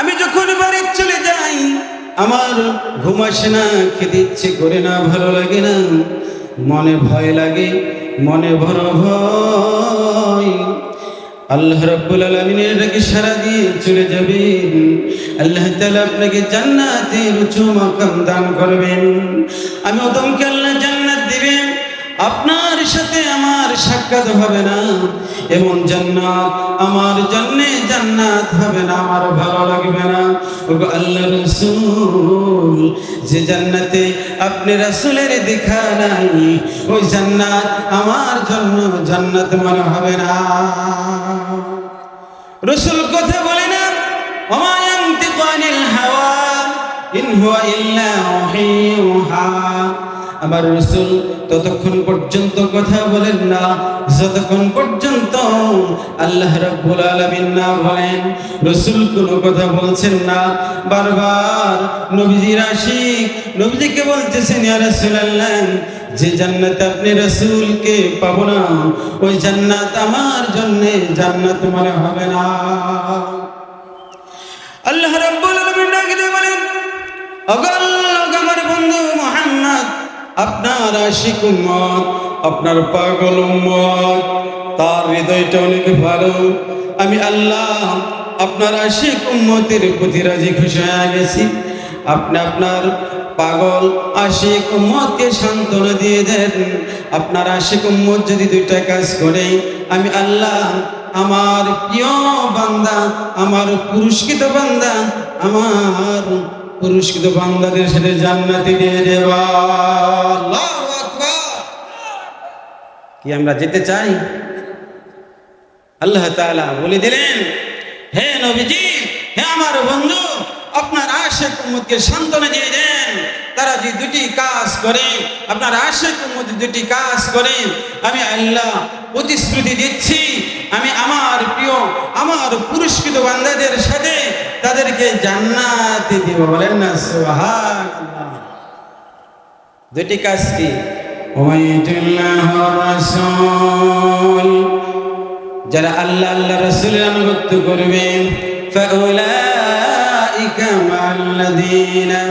আমি যখন বাড়ি চলে যাই, আমার ঘুম আসে না, খেতে ইচ্ছে করে না, ভালো লাগে না। মনে ভয় লাগে, মনে বড় ভয়। আল্লাহ রাব্বুল আলামিনের ডাকে সারা দিয়ে চলে যাবেন। আল্লাহ তাআলা আপনাকে জান্নাতের উঁচু মাকাম দান করবেন। আমি ওদমকে আপনার সাথে আমার সাক্ষাৎ হবে না। এমন জান্নাত আমার জন্যে জান্নাত হবে না, আমার ভালো লাগবে না। ওগো আল্লাহ রসুল, যে জান্নাতে আপনি রাসূলের দেখা নাই, ওই জান্নাত আমার জন্য জান্নাত মনে হবে না। রসুল কথা বলে না, ওমা হাওয়া, ইন হুয়া ইল্লা ওয়াহিয়ুহা আমার রসুল ততক্ষণ পর্যন্ত কথা বলেন না, যতক্ষণ পর্যন্ত আল্লাহ রাব্বুল আলামিন না বলেন, রসুল কোনো কথা বলছেন না। বারবার নবীজির আশিক, নবীজিকে বলতেছেন, ইয়া রাসূলুল্লাহ, যে জান্নাত আপনি রসুলকে পাবো না, ওই জান্নাত আমার জন্য জান্নাত মনে হবে না। আল্লাহ রাব্বুল আলামিন ডাক বলেন মোহাম্মদ আপনার আশিক উম্মত, আপনার পাগল উম্মত, তার হৃদয়টা অনেক ভালো। আমি আল্লাহ আপনার আশিক উম্মতের প্রতি রাজি খুশি হয়ে গেছি। আপনি আপনার পাগল আশিক উম্মতকে সান্ত্বনা দিয়ে দেন। আপনার আশিক উম্মত যদি দুইটা কাজ করে, আমি আল্লাহ আমার প্রিয় বান্দা, আমার পুরস্কৃত বান্দা, আমার পুরস্কৃত বান্দাদের সাথে জান্নাতে দিয়ে দেবা আল্লাহু আকবার। কি আমরা যেতে চাই? আল্লাহ তাআলা বলে দিলেন, হে নবীজি, হে আমার বন্ধু, আপনার আশেক উম্মতকে সান্ত্বনা দিয়ে দেন। তারা যে দুটি কাজ করে, আপনার আশেক উম্মত দুটি কাজ করে, আমি আল্লাহ প্রতিশ্রুতি দিচ্ছি, আমি আমার প্রিয়, আমার পুরস্কৃত বান্দাদের সাথে তাদেরকে জান্নাতে দিব। বলেন না, সুবহানাল্লাহ। দুটি কাজ কি? ওমাইতুল্লাহ রাসূল যারা আল্লাহ আল্লাহ রাসূলের আনুগত্য করবে ফাউলাইকা মাল্লাযীনা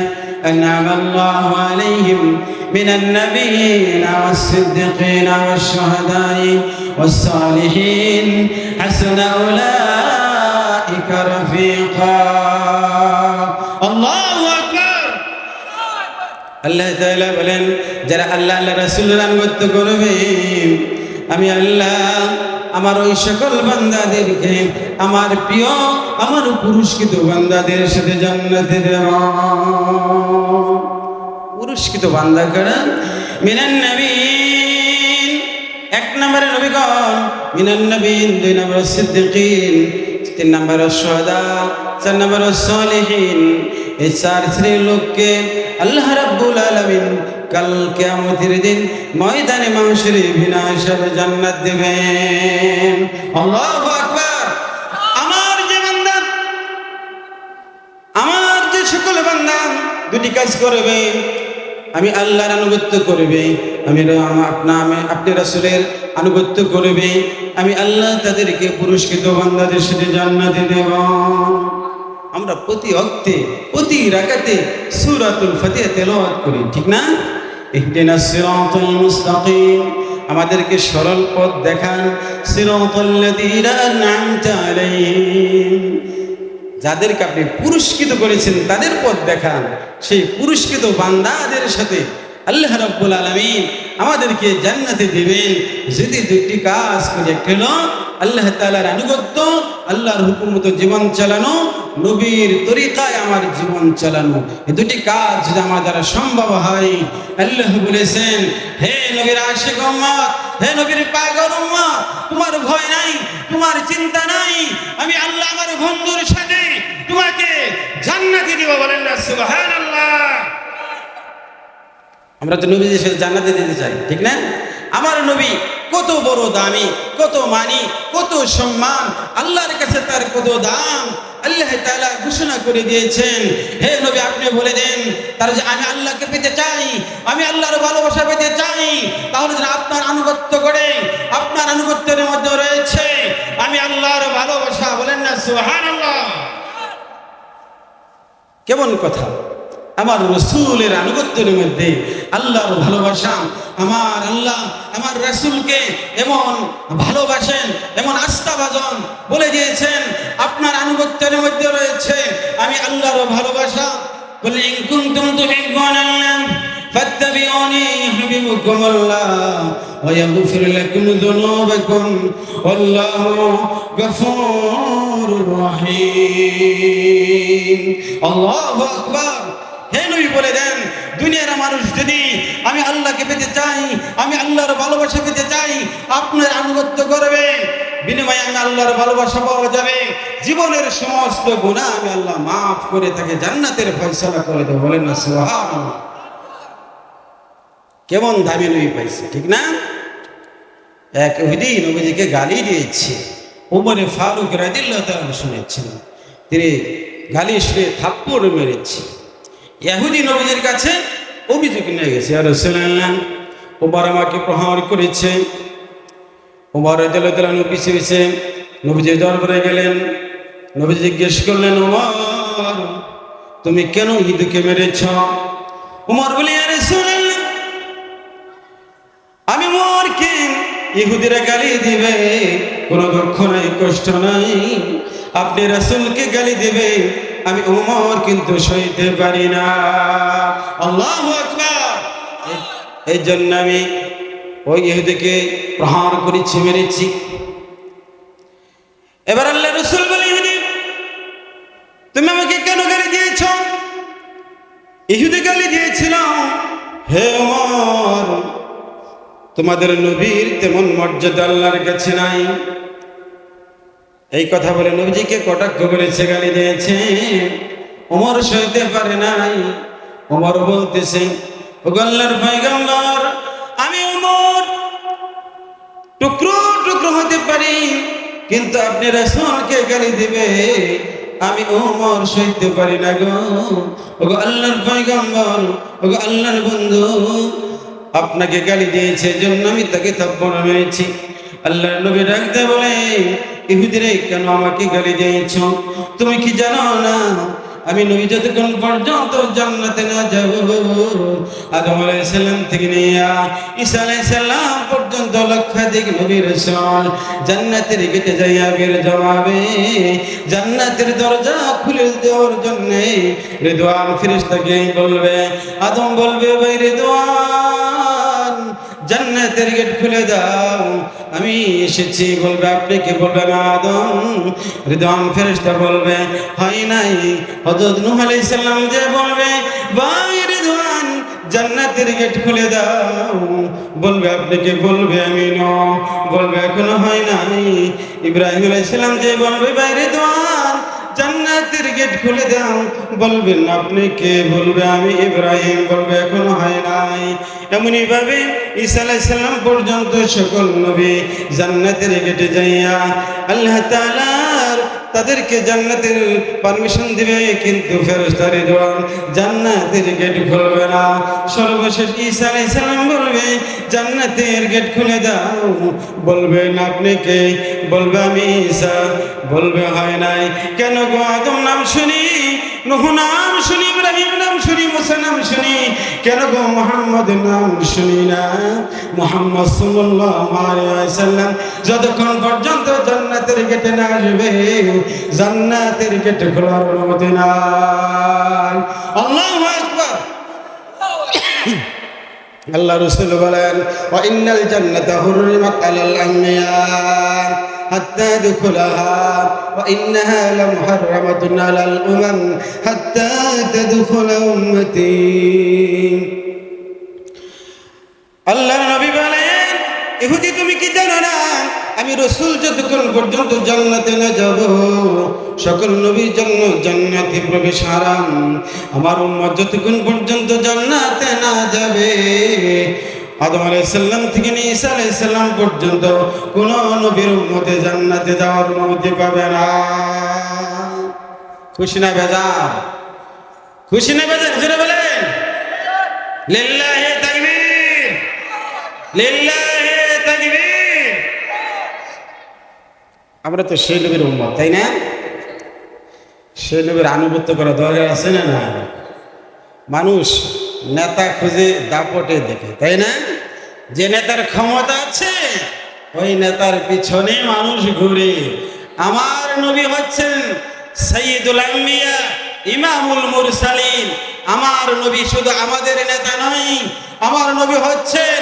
أنعم الله عليهم من النبيين والصديقين والشهداء والصالحين حسن أولئك رفيقا الله أكبر আল্লাহ তাআলা বলেন, যারা আল্লাহ আল্লাহ রাসূলের আনুগত্য করবে, আমি আল্লাহ আমার ওই সকল বান্দাদেরকে, আমার প্রিয়, আমার পুরস্কৃত বান্দাদের সাথে জান্নাতে দেব। পুরস্কৃত বান্দা কারা? মিনান নবীন, এক নম্বরে নবীগণ। মিনান নবীন, দুই নম্বর সিদ্দিকিন, তিন নম্বর সোহাদা, চার নম্বর সলিহীন। এই চার শ্রেণির লোককে আল্লাহ রাব্বুল আলামিন কাল কিয়ামতের দিন ময়দানে মাহশরে বিনা হিসাবে জান্নাত দেবেন। আল্লাহু আকবার। আমার যে বান্দা, আমার যে সকল বান্দা দুটি কাজ করবে, আমি আল্লাহর আনুগত্য করবে, আমি আপনা আমি আপনি রাসূলের আনুগত্য করবে, আমি আল্লাহ তাদেরকে পুরস্কৃত বান্দাদের সাথে জান্নাতে দেব। আমরা প্রতি অক্তে, প্রতি রাকাতে সূরাতুল ফাতিহা তেলাওয়াত করি, ঠিক না? আমাদেরকে সরল পথ দেখান। যাদেরকে আপনি পুরস্কৃত করেছেন, তাদের পথ দেখান। সেই পুরস্কৃত বান্দাদের সাথে আল্লাহ রাব্বুল আলামিন আমাদেরকে জান্নাতে দিবেন। যদি দুটি কাজ করে, একটি হলো আল্লাহ তাআলার আনুগত্য আল্লাহর হুকুম মতো জীবন চালানো, নবীর তরিকায় আমার জীবন চালানো। এই দুটি কাজ যদি আমার দ্বারা সম্ভব হয়, আল্লাহ বলেছেন, হে নবীর আশিক হে নবীর পাগল তোমার ভয় নাই, তোমার চিন্তা নাই, আমি আল্লাহ আমার বন্ধুর সাথে তোমাকে জান্নাতে দিব বলেন না, সুবহানাল্লাহ। আমরা তো নবীদের সাথে জান্নাতে দিতে চাই, ঠিক না? আমার নবী কত বড় দামি, কত মানি, কত সম্মান। আল্লাহর কাছে তার কত দাম। আল্লাহ তাআলা ঘোষণা করে দিয়েছেন, হে নবী, আপনি বলে দেন, তার যে আমি আল্লাহকে পেতে চাই, আমি আল্লাহর ভালোবাসা পেতে চাই, তাহলে যেন আপনার আনুগত্য করে, আপনার আনুগত্যের মধ্যে রয়েছে। আমি আল্লাহর ভালোবাসা, বলেন না, সুবহানাল্লাহ। কেমন কথা? আমার রসুলের আনুগত্যের মধ্যে আল্লাহর ভালোবাসা আমার আল্লাহ আমার রসুলকে এমন ভালোবাসেন এমন আস্থাভাজন বলে দিয়েছেন আপনার আনুগত্যের মধ্যে রয়েছে আমি আল্লাহর ভালোবাসা বলে ইন কুনতুম তুহিব্বুনাল্লাহ فاتبعوني يحببكم الله ويغفر لكم ذنوبكم والله غفور رحيم الله أكبر হে নবী বলে দেন, দুনিয়ার মানুষ যদি আমি আল্লাহকে পেতে চাই, আমি আল্লাহর ভালোবাসা পেতে চাই, আপনার আনুগত্য করবে। বিনিময়ে আমি আল্লাহর ভালোবাসা পাওয়া যাবে। জীবনের সমস্ত গুণা আমি আল্লাহ মাফ করে তাকে জান্নাতের ফয়সালা করে দেবো। বলেন না, সুবহানাল্লাহ। কেমন দামি নবী পাইছে, ঠিক না? এক ইহুদি নবীজিকে গালি দিয়েছে। উমরে ফারুক রাদিল্লাহ তাআলা শুনেছেন। তিনি গালি শুনে থাপ্পড় মেরেছে। ইহুদি নবীজির কাছে অভিযোগ নিয়ে গেছে আর রাসূলুল্লাহ, ওমর আমাকে প্রহার করেছে। রাদিল্লাহ তাআলা পিছিয়ে পিছিয়ে নবীজির দরবারে গেলেন। নবীজি জিজ্ঞেস করলেন, ওমর, তুমি কেন ইহুদিকে মেরেছ? ওমর বলি, ইয়া রাসূলুল্লাহ, আমি মোরকে ইহুদিরা গালি দিবে, কোনো দুঃখ নাই, কষ্ট নাই। আপনি রাসূলকে গালি দিবে আমি ওমর কিন্তু সইতে পারি না। আল্লাহু এই জন্য আমি ওই ইহুদিকে প্রহার করেছি, মেরেছি। এবার আল্লাহ রসুল বলে, ইহুদি, তুমি আমাকে কেন গালি দিয়েছ? ইহুদি গালি দিয়েছিল হে ওমর তোমাদের নবীর তেমন মর্যাদা আল্লাহর কাছে নাই। এই কথা বলে নবীজিকে কটাক্ষ করেছে গালি দিয়েছে ওমর সইতে পারে নাই। ওমর বলতেছে গল্লার পয়গম্বর, আমি ওমর টুকরো টুকরো হতে পারি, কিন্তু আপনি রাসূলকে গালি দিবে, আমি ওমর সইতে পারি না গো। ওগো আল্লাহর পয়গম্বর ওগো আল্লাহর বন্ধু, আপনাকে গালি দিয়েছে জন্য আমি তাকে থাপ্পড় মেরেছি। আল্লাহর নবী ডাকতে বলে ইহুদিরে, কেন আমাকে গালি দিয়েছ? তুমি কি জানো না? আমি নবী যতক্ষণ পর্যন্ত জান্নাতে না যাব, আদম আলাইহিসসালাম থেকে নিয়ে ঈসা আলাইহিসসালাম পর্যন্ত লক্ষাধিক নবীর রাসূল জান্নাতের গেটে যাইয়া বের জমাবে জান্নাতের দরজা খুলে দেওয়ার জন্য রিদওয়ান ফেরেশতাকে বলবে, আদম বলবে, ভাই রিদওয়ান জান্নাতের গেট খুলে দাও। আমি এসেছি, বলবে, আপনি কি বলবে আদম? রিদওয়ান ফেরেশতা বলবে, হয় নাই। হযরত নূহ আলাইহিস যে বলবে, ভাই রিদওয়ান, জান্নাতের গেট খুলে দাও। বলবে, আপনি কি বলবে, আমি ন বলবে, এখনও হয় নাই। ইব্রাহিম আলাইহিস যে বলবে, ভাই রিদওয়ান জান্নাতের গেট খুলে দাও। বলবেন, আপনি কে? বলবে, আমি ইব্রাহিম। বলবে, এখনও হয় নাই। এমনই ভাবে ঈসা আলাইহিস সালাম পর্যন্ত সকল নবী জান্নাতের গেটে যাইয়া আল্লাহ তাআলার তাদেরকে জান্নাতের পারমিশন দিবে, কিন্তু ফেরস্তারি রিদওয়ান জান্নাতের গেট খুলবে না। সর্বশেষ ঈসা আলাইহিস বলবে, জান্নাতের গেট খুলে দাও। বলবেন আপনি কে? বলবে, আমি ঈসা। বলবে, হয় নাই। কেন গো আদম নাম শুনি, নহু নাম শুনি, ইব্রাহিম শুনি, মুসা নাম শুনি। কেন গো মোহাম্মদ নাম শুনি না? মোহাম্মদ সাল্লাল্লাহু ওয়াসাল্লাম, যতক্ষণ পর্যন্ত জান্নাতের গেটে না আসবে, জান্নাতের গেটে খোলার অনুমতি নাই। আল্লাহু রসুল বলেন, ওয়া ইন্নাল জান্নাতা হুররিমাত আলাল আম্বিয়া। হাত্তা দুখুলাহা ওয়া ইন্নাহা লামুহাররামাতুন আলাল উমাম হাত্তা তাদখুলা উম্মতি আল্লাহর নবী বলেন, ইহুদি তুমি কি জানো না? আমি রসুল যতক্ষণ পর্যন্ত জান্নাতে না যাব, সকল নবীর জন্য জান্নাতে প্রবেশ হারাম। আমার উম্মত যতক্ষণ পর্যন্ত জান্নাতে না যাবে আদম আলাইসাল্লাম থেকে নিয়ে ঈসা আলাইসাল্লাম পর্যন্ত কোন নবীর উম্মতে জান্নাতে যাওয়ার অনুমতি পাবে না। খুশি না বেজার? খুশি না বেজার? জোরে বলেন। লিল্লাহি তাকবীর। লিল্লাহি তাকবীর। আমরা তো সেই নবীর উম্মত, তাই না? সেই নবীর আনুগত্য করা দরকার আছে না না মানুষ নেতা খুঁজে দাপটে দেখে, তাই না? যে নেতার ক্ষমতা আছে, ওই নেতার পিছনে মানুষ ঘুরে। আমার নবী হচ্ছেন সৈয়দুল আম্বিয়া, ইমামুল মুরসালিন। আমার নবী শুধু আমাদের নেতা নয়, আমার নবী হচ্ছেন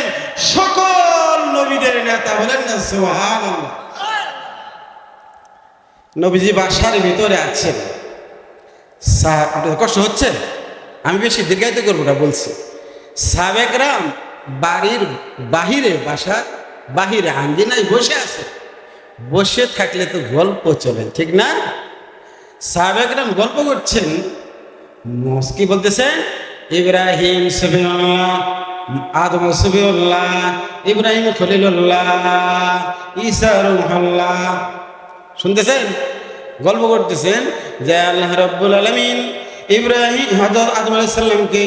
সকল নবীদের নেতা বলেন না, সুবহানাল্লাহ। নবীজি বাসার ভিতরে আছেন। কষ্ট হচ্ছে? আমি বেশি দীর্ঘায়িত করব না, বলছি। সাবেকরাম বাড়ির বাহিরে বাসা বাহিরে, আঙ্গিনায় বসে আছে। বসে থাকলে তো গল্প চলে, ঠিক না? সাবেকরাম গল্প করছেন। কি বলতেছেন? ইব্রাহিম আদম সফিউল্লাহ ইব্রাহিম খলিলুল্লাহ শুনতেছেন? গল্প করতেছেন যে আল্লাহ রাব্বুল আলামিন ইব্রাহিম হযরত আদম আলাইহিস সালামকে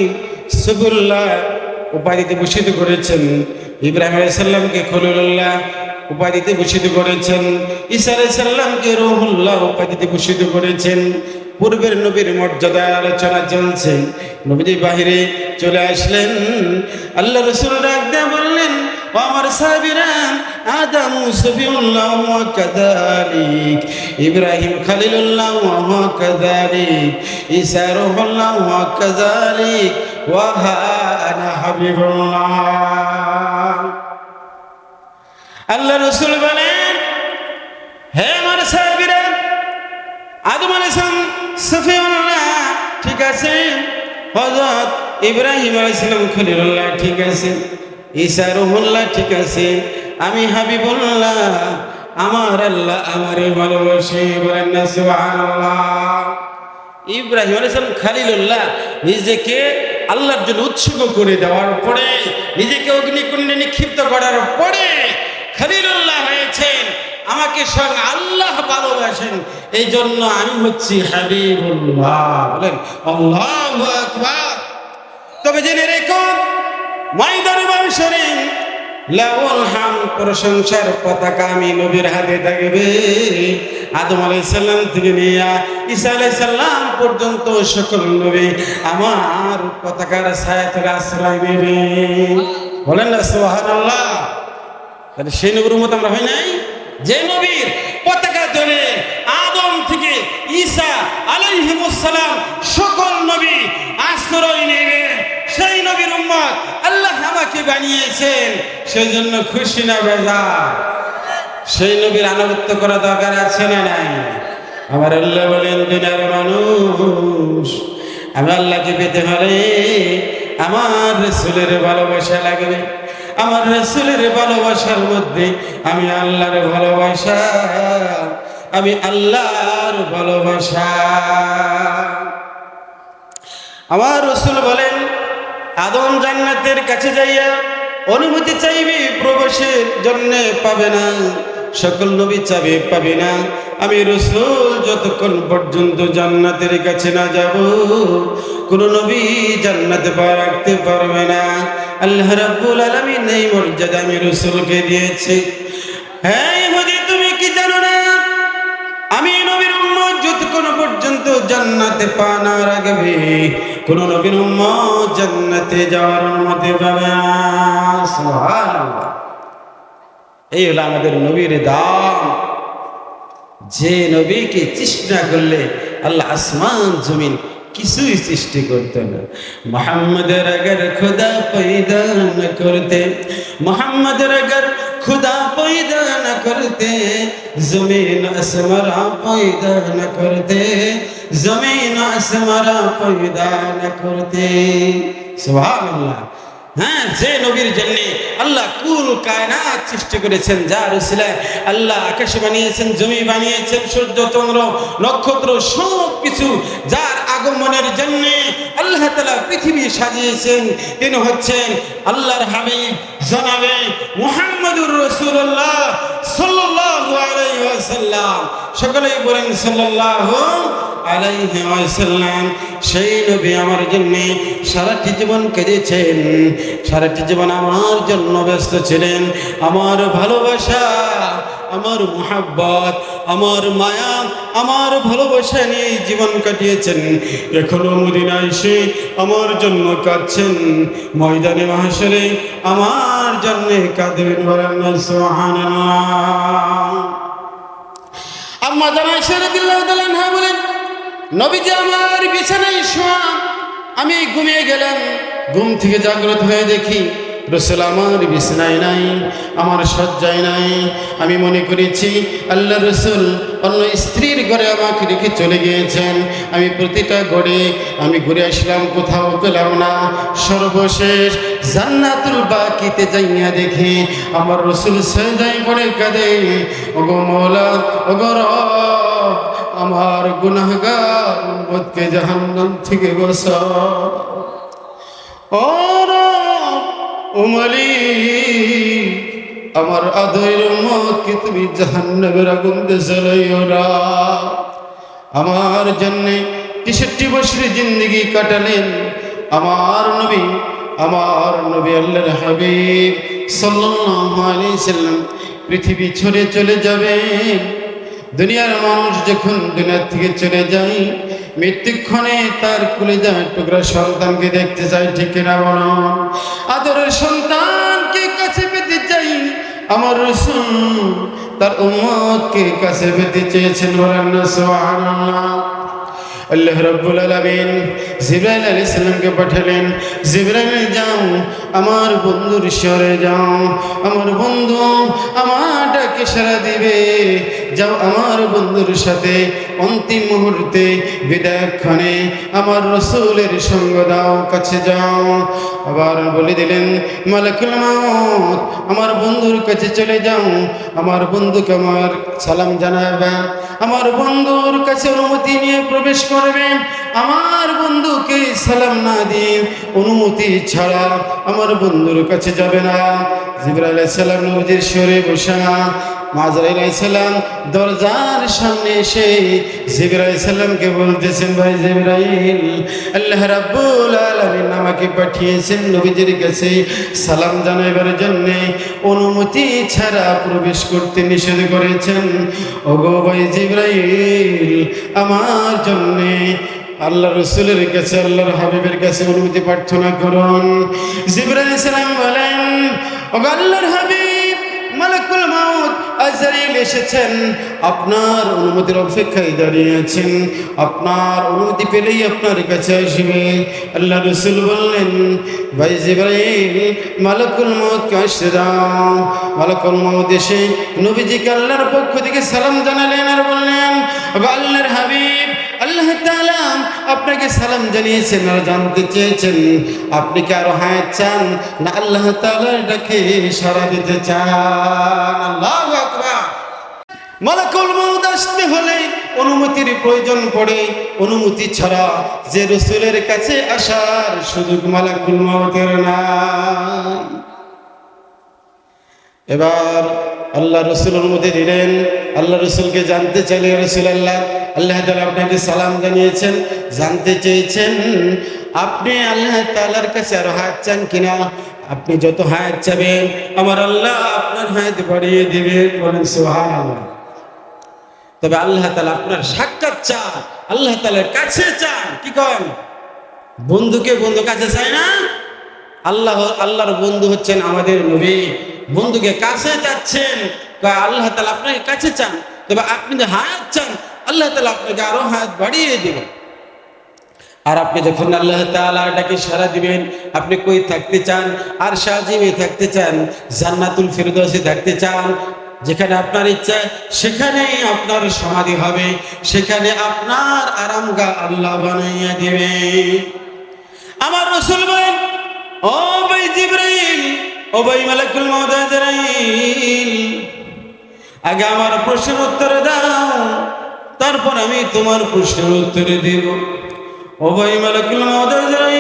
সফিউল্লাহ উপাধিতে ভূষিত করেছেন। ইব্রাহিম আলাইহিস সালামকে খলিলুল্লাহ উপাধিতে ভূষিত করেছেন। ঈসা আলাইহিস রহুল্লাহ উপাধিতে ভূষিত করেছেন। পূর্বের নবীর মর্যাদা আলোচনা চলছে। নবীজি বাহিরে চলে আসলেন। আল্লাহ রসুল ডাক বললেন আমার সাহাবীরান আদম সফিউল্লাহ ওয়া কাযালিক ইব্রাহিম খলিলুল্লাহ ওয়া কাযালিক ঈসা রূহুল্লাহ ওয়া কাযালিক ওয়া আনা হাবিবুল্লাহ। আল্লাহ রসুল বলেন, হে আমার সাহাবীরা, আদম আলাইসালাম সফিউল্লাহ, ঠিক আছে? হযরত ইব্রাহিম আলাইসালাম খলিলুল্লাহ, ঠিক আছে? ঈসা রুহুল্লাহ, ঠিক আছে? আমি হাবিবুল্লাহ, আমার আল্লাহ আমারে ভালোবাসে বলেন না, সুবহানাল্লাহ। ইব্রাহিম আলাইসালাম খালিলুল্লাহ, নিজেকে আল্লাহর জন্য উৎসুক করে দেওয়ার পরে, নিজেকে অগ্নিকুণ্ডে নিক্ষিপ্ত করার পরে খালিলুল্লাহ হয়েছেন। আমাকে স্বয়ং আল্লাহ ভালোবাসেন। এই জন্য আমি হচ্ছি হাবিবুল্লাহ। বলেন, আল্লাহু আকবার। তবে জেনে রেখো, ময়দান শরীফ প্রশংসার পতাকা আমি নবীর হাতে থাকবে আদম আলাইহিস সালাম থেকে ঈসা আলাইহিস সালাম পর্যন্ত সকল নবী আমার পতাকার আশ্রয় নেবে। বলেন না, সুবহানাল্লাহ। তাহলে সেই নবীর মত আমরা হয় নাই? যে নবীর পতাকা ধরে আদম থেকে ঈসা আলাইহিমুসসালাম সকল নবী আশ্রয় নেবে। সেই নবীর উম্মত আল্লাহ আমাকে বানিয়েছেন সেই জন্য খুশি না বেজার সেই নবীর আনুগত্য করা দরকার আছে না নাই? আমার আল্লাহ বলেন দিনের মানুষ, আমি আল্লাহকে পেতে হলে আমার রসুলের ভালোবাসা লাগবে। আমার রসুলের ভালোবাসার মধ্যে আমি আল্লাহর ভালোবাসা, আমি আল্লাহর ভালোবাসা। আমার রসুল বলেন আদম জান্নাতের কাছে যাইয়া অনুমতি চাইবে, প্রবেশের জন্য পাবে না। সকল নবী চাবে পাবে না। আমি রসুল যতক্ষণ পর্যন্ত জান্নাতের কাছে না যাব, কোন নবী জান্নাতে পা রাখতে পারবে না। আল্লাহ রাব্বুল আলামিন এই মর্যাদা আমি রসুলকে দিয়েছি। হ্যাঁ তুমি কি জানো না? আমি নবীর উম্মত যতক্ষণ পর্যন্ত জান্নাতে পা না রাখবে কোনো নবীর উম্মত জান্নাতে যাওয়ার অনুমতি পাবে এই হলো আমাদের নবীর দাম। যে নবীকে চেষ্টা করলে আল্লাহ আসমান, জমিন কিছুই সৃষ্টি করতে না। মোহাম্মদের আগের খুদা পৈদান করতে, মোহাম্মদের আগের খুদা পৈদান করতে, জমিন আসমারা পৈদান করতে জমিন আসমারা পয়দা না করতে। সুবহানাল্লাহ। হ্যাঁ যে নবীর জন্য আল্লাহ কুল কায়নাত সৃষ্টি করেছেন, যার উসিলায় আল্লাহ আকাশ বানিয়েছেন, জমি বানিয়েছেন, সূর্য, চন্দ্র, নক্ষত্র, সব কিছু যার আগমনের জন্য আল্লাহ তালা পৃথিবী সাজিয়েছেন। তিনি হচ্ছেন আল্লাহর হাবিব, জনাবে মুহাম্মদুর রসুল্লাহ ওয়াসাল্লাম। সকলেই বলেন সাল্লাল্লাহু আলাইহি ওয়াসাল্লাম, সেই নবী আমার জন্য সারাটি জীবন কেঁদেছেন, সারাটি জীবন আমার জন্য ব্যস্ত ছিলেন, আমার ভালোবাসা আমার মুহাব্বত, আমার মায়া, আমার ভালোবাসা নিয়ে জীবন কাটিয়েছেন। এখনও মদিনা এসে আমার জন্য কাঁদছেন। ময়দানে মাহাসরে আমার জন্য কাঁদবেন আম্মা জানা আমি ঘুমিয়ে গেলাম। ঘুম থেকে জাগ্রত হয়ে দেখি রসুল আমার বিছানায় নাই, আমার সজ্জায় নাই। আমি মনে করেছি, আল্লাহ রসুল অন্য স্ত্রীর ঘরে আমাকে রেখে চলে গিয়েছেন। আমি প্রতিটা ঘরে আমি ঘুরে আসলাম, কোথাও পেলাম না। সর্বশেষ জান্নাতুল বাকিতে যাইয়া দেখি, আমার রসুল সজাই পড়ে কাঁদে, ওগো মৌলা, ওগো আমার গুনাহগার উম্মতকে জাহান্নাম থেকে বসা ও রব, আমার আদরের উম্মতকে তুমি জাহান্নামের আগুন আমার জন্য তেষট্টি বছরের জিন্দগি কাটালেন আমার নবী আমার নবী আল্লাহর হাবিব সাল্লাম। পৃথিবী ছেড়ে চলে যাবেন। দুনিয়ার মানুষ যখন দুনিয়ার থেকে চলে যায় মৃত্যুক্ষণে তার কুলে যায় টুকরা সন্তানকে দেখতে চাই ঠিক না বলো সন্তানকে কাছে পেতে চাই, আমার রসুন তার উম্মতকে কাছে পেতে চেয়েছেন বলেন না, সুবহানাল্লাহ। আল্লাহ রব্বুল আলামিন জিব্রাইল আলাইহিস সালামকে পাঠালেন, জিব্রাইল, যাও, আমার বন্ধুর সরে যাও, আমার বন্ধু আমার ডাকে সারা দিবে। যাও, আমার বন্ধুর সাথে অন্তিম মুহূর্তে বিদায়ক্ষণে আমার রসুলের সঙ্গ দাও, কাছে যাও। আবার বলে দিলেন, মালাকুল মাউত, আমার বন্ধুর কাছে চলে যাও। আমার বন্ধুকে আমার সালাম জানাবে। আমার বন্ধুর কাছে অনুমতি নিয়ে প্রবেশ করবে। আমার বন্ধুকে সালাম না দিয়ে অনুমতি ছাড়া আমার বন্ধুর কাছে যাবে না। জিবরাইল আলাইহিস সালাম নবীজির বসা মাজার সালাম, দরজার সামনে এসে জিবরাইল সালামকে বলতেছেন, ভাই জিবরাইল, আল্লাহ রাব্বুল আলামিন আমাকে পাঠিয়েছেন নবীজির কাছে সালাম জানাইবার জন্য। অনুমতি ছাড়া প্রবেশ করতে নিষেধ করেছেন। ওগো ভাই জিবরাইল, আমার জন্যে আল্লাহ রসুলের কাছে, আল্লাহর হাবিবের কাছে অনুমতি প্রার্থনা করুন। জিবরাইল সালাম বলেন, ওগো আল্লাহর হাবিব আজরাইল এসেছেন। আপনার অনুমতির অপেক্ষায় দাঁড়িয়ে আছেন। আপনার অনুমতি পেলেই আপনার কাছে আসবে। আল্লাহ রসুল বললেন, ভাই জিব্রাইল, মালাকুল মাউতকে আসতে দাও মালাকুল মাউত এসে নবীজিকে আল্লাহর পক্ষ থেকে সালাম জানালেন আর বললেন, আল্লাহর হাবিব, আল্লাহ তাআলা আপনাকে সালাম জানিয়েছেন আর জানতে চেয়েছেন, আপনি কি আরও হায়াত চান? না, আল্লাহ তাআলার ডাকে সাড়া দিতে চান। আল্লাহু আকবার। মালাকুল মউত আসতে হলে অনুমতির প্রয়োজন পড়ে, অনুমতি ছাড়া যে রসুলের কাছে আসার সুযোগ মালাকুল মউতের নাই। এবার আল্লাহ রসুল অনুমতি দিলেন। আল্লাহ রসুলকে জানতে চাইলে রসুল আল্লাহ আল্লাহ তালা আপনাকে সালাম জানিয়েছেন, জানতে চেয়েছেন। আপনি আল্লাহ তালার কাছে আরও হাত চান কিনা? আপনি যত হায়াত চাবেন, আমার আল্লাহ আপনার হায়াত বাড়িয়ে দিবে। বলেন সোহান তবে আল্লাহ তালা আপনার সাক্ষাৎ চান, আল্লাহ তালার কাছে চান। কি কন? বন্ধুকে বন্ধু কাছে চায় না? আল্লাহ, আল্লাহর বন্ধু হচ্ছেন আমাদের নবী। বন্ধুকে কাছে চাচ্ছেন আল্লাহ তালা আপনাকে কাছে চান, তবে আপনি যে হায়াত চান, আল্লাহ তালা আপনাকে আরও হায়াত বাড়িয়ে দিবেন। আর আপনি যখন আল্লাহ তালাটাকে সারা দিবেন, আপনি কই থাকতে চান? আর সাজিমে থাকতে চান, জান্নাতুল ফিরদৌসে থাকতে চান, যেখানে আপনার ইচ্ছা, সেখানেই আপনার সমাধি হবে, সেখানে আপনার আরামগা আল্লাহ বানাইয়া দিবে। আমার রসুল ও ভাই জিব্রাইল ওবাই মালাকুল মহদাজরাইল আগে আমার প্রশ্নের উত্তরে দাও, তারপর আমি তোমার প্রশ্নের উত্তরে দেব। ওবাই মালাকুল মহদাজরাইল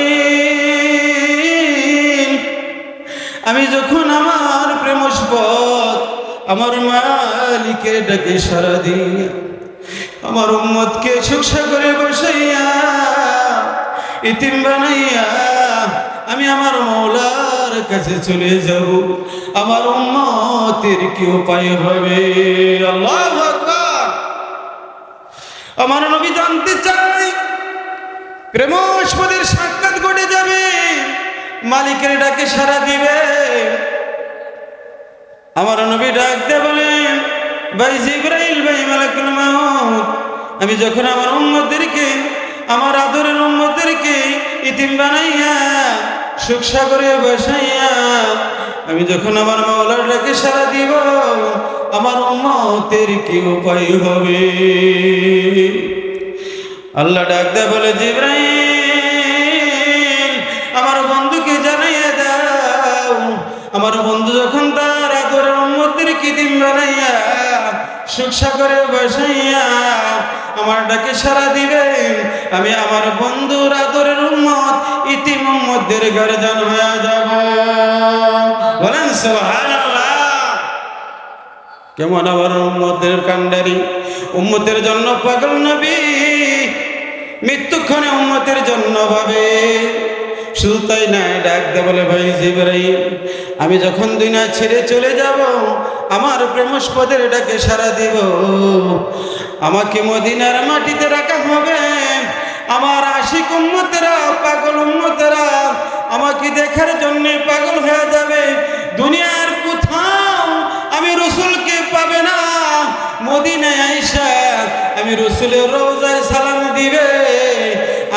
আমি যখন আমার প্রেমস্পদ আমার মালিকের ডাকে সারা দিই, আমার উম্মতকে সুখসা করে বসাইয়া ইতিম বানাইয়া আমি আমার মৌলা মৌলার কাছে চলে যাব আমার উম্মতের কি উপায় হবে? আল্লাহ আমার নবী জানতে চাই প্রেমস্পদের সাক্ষাৎ ঘটে যাবে। মালিকের ডাকে সারা দিবে। আমার নবী ডাকতে বলেন ভাই জিব্রাইল, ভাই মালাকুল মাউত, আমি যখন আমার উম্মতদেরকে, আমার আদরের উম্মতদেরকে ইতিম বানাইয়া সুখ সাগরে বসাইয়া আমি যখন আমার মাওলার ডাকে সারা দিব, আমার উম্মতের কি উপায় হবে? আল্লাহ ডাক ডাকতে বলে, জিব্রাইল, আমার বন্ধুকে জানাইয়া দাও। আমার বন্ধু যখন তার আদরের উম্মতের কিদিম বানাইয়া সুখ সাগরে বসাইয়া আমার ডাকে সারা দিবেন। আমি আমার বন্ধুর আদরের উম্মত, ইতিম উম্মতদের গার্জন হয়ে যাব। বলেন কেমন আমার উম্মতের কান্ডারি? উম্মতের জন্য পাগল নবী। মৃত্যুক্ষণে উম্মতের জন্য ভাবে। শুধু তাই ডাক দে বলে ভাই জিবরাইল, আমি যখন দুনিয়া ছেড়ে চলে যাব, আমার প্রেমস্পদের ডাকে সারা দিব। আমাকে মদিনার মাটিতে রাখা হবে। আমার আশিক উম্মতেরা, পাগল উম্মতেরা আমাকে দেখার জন্য পাগল হয়ে যাবে। দুনিয়ার কোথাও আমি রসুলকে পাবে না। মদিনায় আইসা আমি রসুলের রোজায় সালাম দিবে।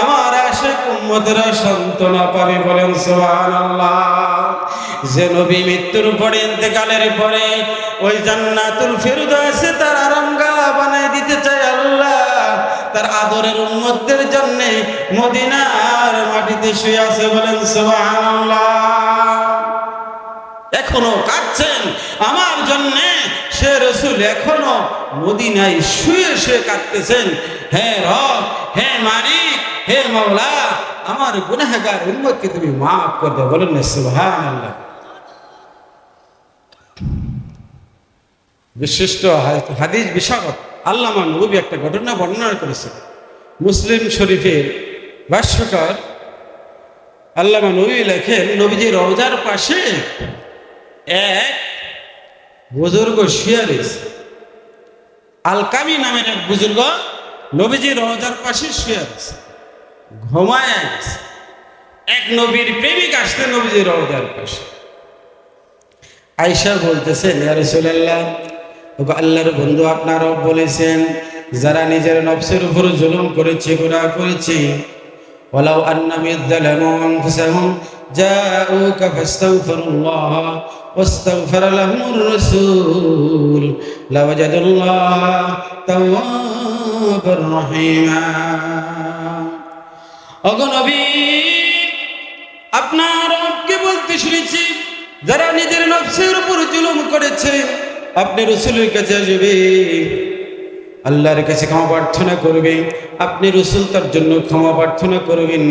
আমার আশেক উম্মতেরা সান্ত্বনা পাবে বলেন সোহান আল্লাহ যে নবী মৃত্যুর পরে, ইন্তেকালের পরে ওই জান্নাতুল ফেরদাউসে তার আরামগা বানাই দিতে চায় আল্লাহ, তার আদরের উম্মতদের জন্য মদিনার মাটিতে শুয়ে আছে বলেন এখনও কাঁদছেন। আমার জন্য সে রসুল এখনও মদিনায় শুয়ে শুয়ে কাঁদতেছেন। হে রব, হে মালিক, হে মাওলা, আমার গুনাহগার উম্মতকে তুমি মাফ করে দাও, বলেন না, সুবহানাল্লাহ। বিশিষ্ট হাদিস বিশারদ আল্লামা নবী একটা ঘটনা বর্ণনা করেছেন। মুসলিম শরীফের ভাষ্যকার আল্লামা নবী লেখেন, নবীজি রওজার পাশে এক বুজুর্গ শিয়ারিস আলকামি নামের এক বুজুর্গ নবীজি রওজার পাশে শুয়ে রয়েছে, ঘুমায় এক নবীর প্রেমিক আসতে নবীজি রওজার পাশে। আয়সা বলতেছেন, ইয়া রাসূলুল্লাহ ওগো আল্লাহর বন্ধু আপনার রব বলেছেন যারা নিজের নফসের উপর জুলুম করেছে গুনাহ করেছে ولو أنهم إذ ظلموا أنفسهم جاءوك فاستغفروا الله واستغفر لهم الرسول لوجدوا الله توابا رحيما অগনবী আপনার রবকে বলতে শুনেছি যারা নিজের নফসের উপর জুলুম করেছে আপনি রসুলের কাছে আসবে। আল্লাহর কাছে ক্ষমা প্রার্থনা করবে। আপনি রসুল তার জন্য ক্ষমা প্রার্থনা করবেন।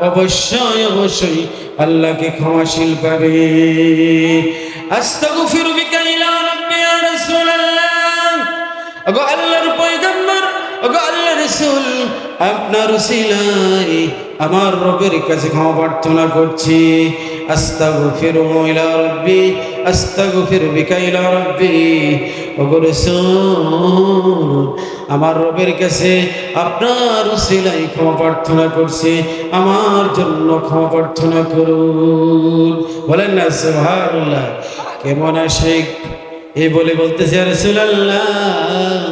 অবশ্যই অবশ্যই আল্লাহকে ক্ষমাশীল পাবে। আস্তাগফিরু বিকা ইলা আপনার উসিলাই আমার রবের কাছে ক্ষমা প্রার্থনা করছি। আস্তাগফিরু ইলা রাব্বি, আস্তাগফিরু বিকা ইলা রাব্বি। আমার রবের কাছে আপনার উসিলাই ক্ষমা প্রার্থনা করছি। আমার জন্য ক্ষমা প্রার্থনা করুন। বলেন না, সুবহানাল্লাহ। কেমন আশিক? এই বলে বলতেছে আর রাসূলুল্লাহ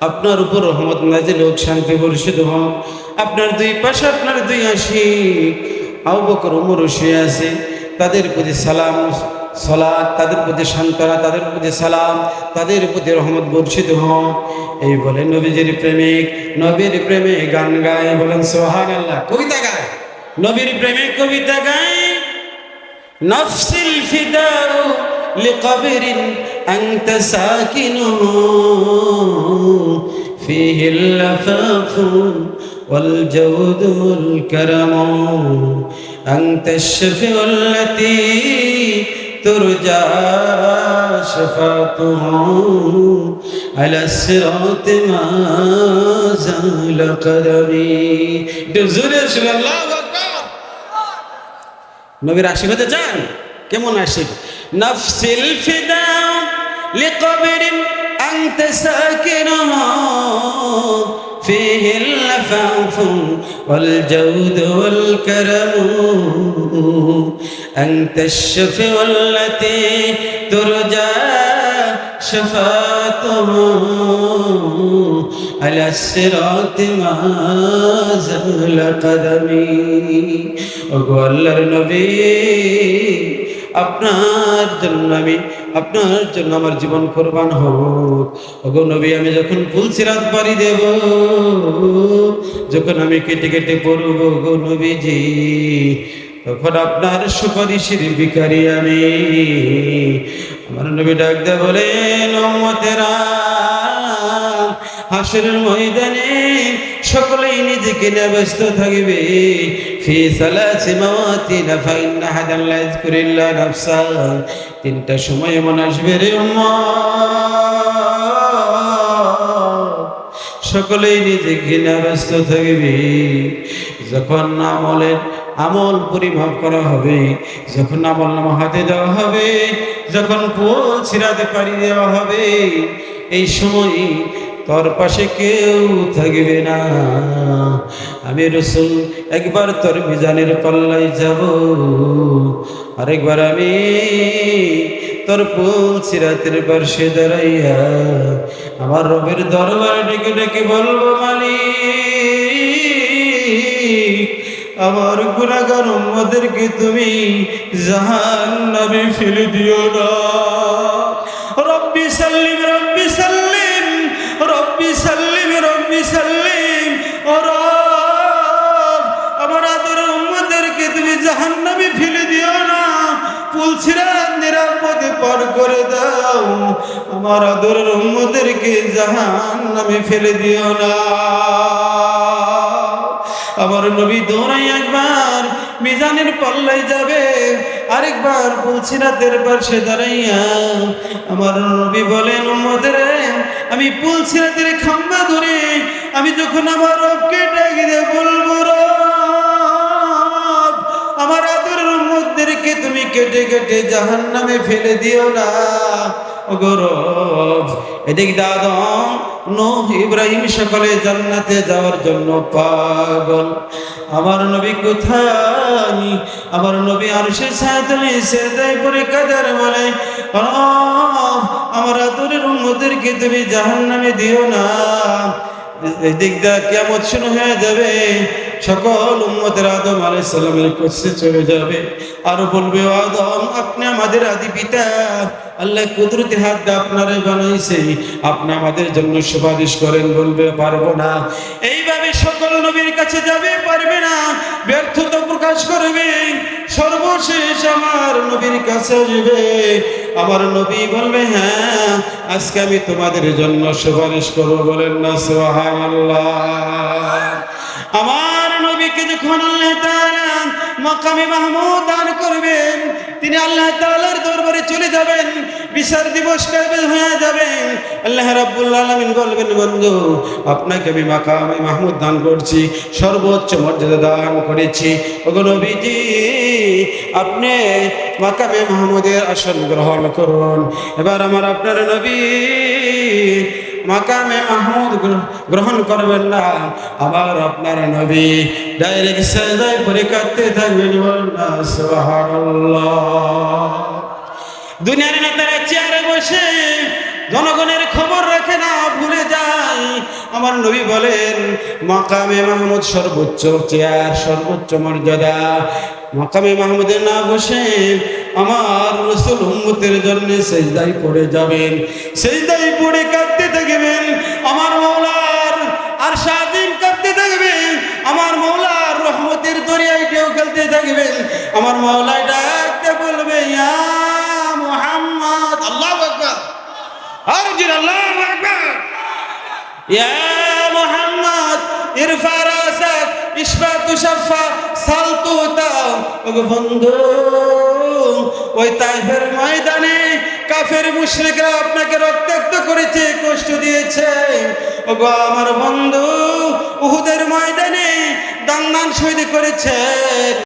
আপনার উপর রহমত নাজিল হোক, শান্তি বর্ষিত হোক। আপনার দুই পাশে আপনার দুই হাসি। আউ বকর, উমর শুয়ে আছে। তাদের প্রতি সালাম সলা তাদের প্রতি শান্তরা তাদের প্রতি সালাম, তাদের প্রতি রহমত বর্ষিত হন এই বলে নবীজির প্রেমিক, নবীর প্রেমে গান গায়। বলেন সোহান আল্লাহ কবিতা গায়। নবীর প্রেমে কবিতা গায়। নফসিল ফিদাউ লিকাবিরিন أنت ساكن فيه اللفاف والجود والكرم أنت الشفيع التي ترجى شفاعته على الصراط ما زال قدمي জোরে শুনে আল্লাহু আকবার নবীর আশীর্বাদ যান কেমন আশিক নফসিল ফিদা لقبر أنت ساكنها فيه اللفاف والجود والكرم أنت الشفيع التي ترجى شفاعته على الصراط ما زال قدمي وقال النبي আপনার জন্য আমি, আপনার জন্য আমার জীবন কোরবান হোক ওগো নবী, আমি যখন ফুলসিরাত পারি দেব, যখন আমি কেটে কেটে পড়ব গো নবীজি, তখন আপনার সুপারিশের ভিখারি আমি। আমার নবী ডাক দে বলেন হাসরের ময়দানে সকলেই নিজেকে নিয়ে ব্যস্ত থাকবে। তিনটা সময় এমন আসবে রে সকলেই নিজেকে নিয়ে ব্যস্ত থাকবে। যখন আমলের আমল পরিমাপ করা হবে, যখন আমল নামা হাতে দেওয়া হবে, যখন পোল ছিড়াতে পারি দেওয়া হবে, এই সময় তোর পাশে কেউ থাকবে না। আমি রসুল, একবার তোর মিজানের পাল্লাই যাব। আরেকবার আমি তোর পুল সিরাতের পার্শ্বে দাঁড়াইয়া আমার রবের দরবার ডেকে ডেকে বলব, মালিক, আমার গুণাগার উম্মদেরকে তুমি জাহান নামে ফেলে দিও না। রব্বি সাল্লিম পার করে দাও। আমার আদরের উম্মদেরকে জাহান নামে ফেলে দিও না। আমার নবী দৌড়াই একবার মিজানের পাল্লাই যাবে। আরেকবার বলছি না তের পাশে দাঁড়াইয়া। আমার নবী বলেন উম্মদের আমি বলছি না তেরে খাম্বা ধরে, আমি যখন আমার রবকে ডাকি বলব উম্মদেরকে তুমি কেটে কেটে জাহান নামে ফেলে দিও না। এদিক দাদম ইব্রাহিম সকলে জান্নাতে যাওয়ার জন্য পাগল। আমার নবী কোথায়? আমার নবী আর সে সাঁতলে সে দেয় পরে কাদার বলে আমার উম্মদেরকে তুমি জাহান নামে দিও না। এদিক দা কেমন শুরু হয়ে যাবে? সকল উম্মতের আদম আলাইহিস সালামের কাছে চলে যাবে। আর বলবে আদম, আপনি আমাদের আদি পিতা। আল্লাহ কুদরতি হাত দিয়ে আপনারে বানাইছে। আপনি আমাদের জন্য সুপারিশ করেন। বলবে, পারব না। এইভাবে সকল নবীর কাছে যাবে, পারবে না। ব্যর্থতা প্রকাশ করবে। সর্বশেষ আমার নবীর কাছে আসবে। আমার নবী বলবে হ্যাঁ আজকে আমি তোমাদের জন্য সুপারিশ করব। বলেন না আমার নবীকে যখন আল্লাহ মাকামে মাহমুদ দান করবেন তিনি আল্লাহ তালার দরবারে চলে যাবেন, বিচার দিবস কাবে হয়ে যাবেন। আল্লাহ রাব্বুল আলামিন বলবেন, বন্ধু, আপনাকে আমি মাকামে মাহমুদ দান করছি, সর্বোচ্চ মর্যাদা দান করেছি। নবীজি, আপনি মাকামে মাহমুদের আসন গ্রহণ করুন। এবার আমার আপনার নবী মাকামে মাহমুদ গ্র- গ্রহণ করবেন না। আবার আপনার নবী ডাইরেক্ট সাজদায় পরে কাঁদতে থাকবেন দুনিয়ার নেতারা চেয়ারে বসে জনগণের খবর রাখে না, ভুলে যায়। আমার নবী বলেন, মাকামে মাহমুদ সর্বোচ্চ চেয়ার, সর্বোচ্চ মর্যাদা। মাকামে মাহমুদে না বসে আমার রসুল উম্মতের জন্য সেজদাই পড়ে যাবেন। সেজদাই পড়ে কাঁদতে থাকবেন আমার মৌলার আর সাদিন কাঁদতে থাকবেন আমার মৌলার রহমতের দরিয়ায় ঢেউ খেলতে থাকবেন। আমার মৌলায় ডাকতে বলবে ইয়া মুহাম্মদ। আল্লাহু আকবার। আর জির আল্লাহু আকবার। ইয়া মুহাম্মদ ইরফা রাসা ইসফা তুষাফা সালতু তাও। বন্ধু ওই তাইফের ময়দানে কাফের মুশরিকরা আপনাকে রক্তাক্ত করেছে, কষ্ট দিয়েছে। ওগো, আমার বন্ধু, উহুদের ময়দানে দাঙ্গান শহীদ করেছে।